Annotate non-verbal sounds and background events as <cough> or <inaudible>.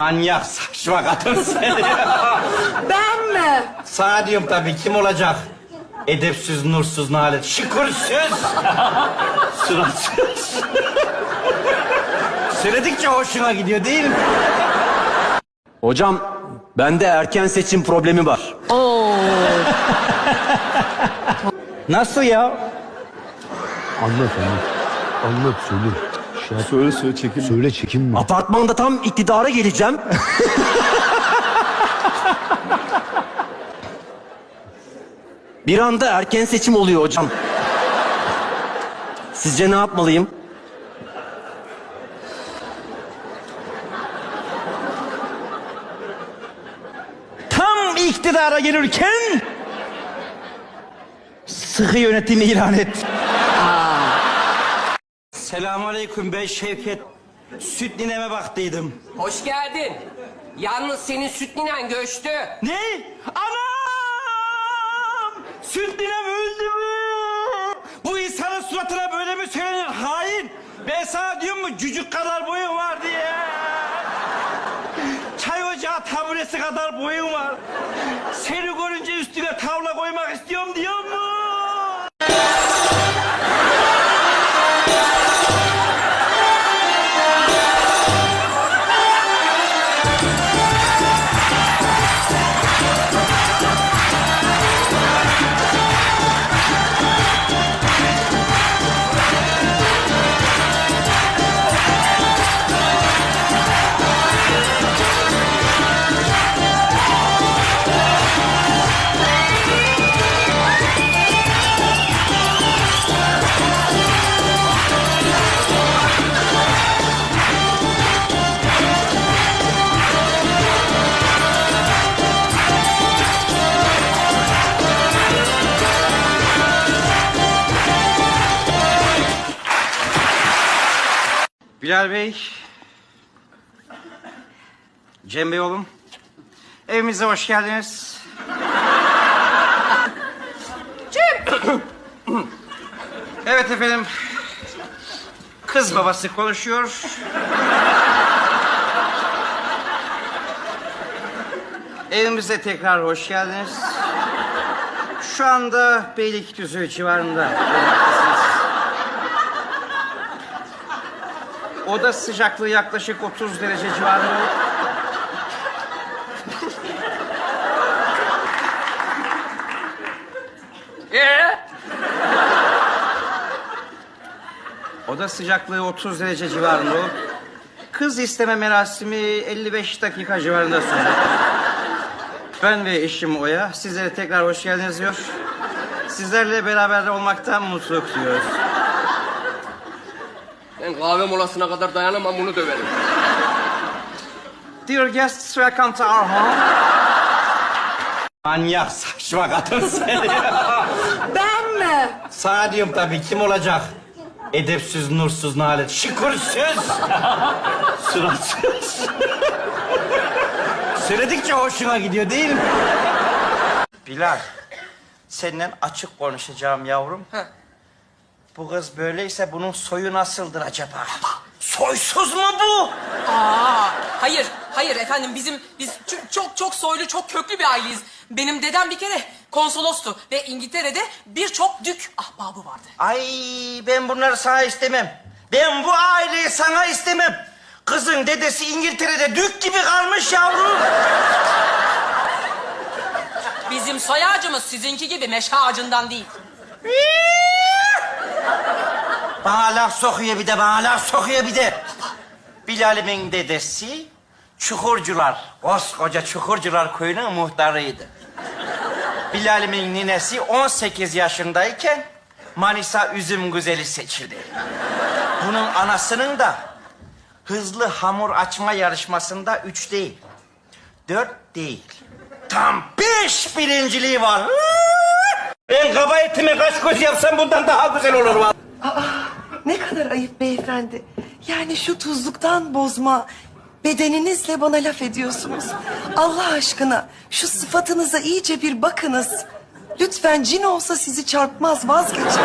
Manyak saçma kadın seni. Ben mi? Sana diyorum tabii kim olacak? Edepsiz, nursuz, nalet, şükürsüz, suratsız. Söyledikçe hoşuna gidiyor değil mi? Hocam bende erken seçim problemi var. <laughs> Nasıl ya? Anlat anlat. Anlat söyle. Yap. Söyle söyle çekinme. Söyle çekinme. Apartmanda tam iktidara geleceğim. Bir anda erken seçim oluyor hocam. Sizce ne yapmalıyım? Tam iktidara gelirken sıkı yönetimi ilan et. Selamünaleyküm ben Şevket. Süt nineme baktıydım. Hoş geldin. Yalnız senin süt ninen göçtü. Ne? Anam! Süt ninem öldü mü? Bu insanın suratına böyle mi söylenir? Hain! Ben sana diyorum mu cücük kadar boyun var diye. Çay ocağı taburesi kadar boyun var. Seni görünce Bilal Bey. Cem Bey oğlum. Evimize hoş geldiniz. Cem! <coughs> evet efendim. Kız babası konuşuyor. Evimize tekrar hoş geldiniz. Şu anda Beylikdüzü civarında. Oda sıcaklığı yaklaşık 30 derece civarında. Ee? Oda sıcaklığı 30 derece civarında. Kız isteme merasimi 55 dakika civarında sürecek. Ben ve eşim Oya sizlere tekrar hoş geldiniz diyor. Sizlerle beraber olmaktan mutluluk duyuyoruz. Ben kahve molasına kadar dayanamam bunu döverim. Dear guests, welcome to our home. Manyak saçma kadın seni. Ben mi? Sana diyorum tabii kim olacak? Edepsiz, nursuz, nalet, şükürsüz, suratsız. Söyledikçe hoşuna gidiyor değil mi? Bilal, seninle açık konuşacağım yavrum. Bu kız böyleyse bunun soyu nasıldır acaba? Soysuz mu bu? Aa, hayır, hayır efendim bizim biz ç- çok çok soylu, çok köklü bir aileyiz. Benim dedem bir kere konsolostu ve İngiltere'de birçok dük ahbabı vardı. Ay ben bunları sana istemem. Ben bu aileyi sana istemem. Kızın dedesi İngiltere'de dük gibi kalmış yavrum. Bizim soy ağacımız sizinki gibi meşe ağacından değil. Bana laf sokuyor bir de, bana laf sokuyor bir de. Bilal'imin dedesi Çukurcular, koskoca Çukurcular köyünün muhtarıydı. Bilal'imin ninesi 18 yaşındayken Manisa üzüm güzeli seçildi. Bunun anasının da hızlı hamur açma yarışmasında üç değil, dört değil, tam beş birinciliği var. Ben kaba etime kaş göz yapsam bundan daha güzel olur vallahi. Kadar ayıp beyefendi. Yani şu tuzluktan bozma bedeninizle bana laf ediyorsunuz. Allah aşkına şu sıfatınıza iyice bir bakınız. Lütfen cin olsa sizi çarpmaz vazgeçin.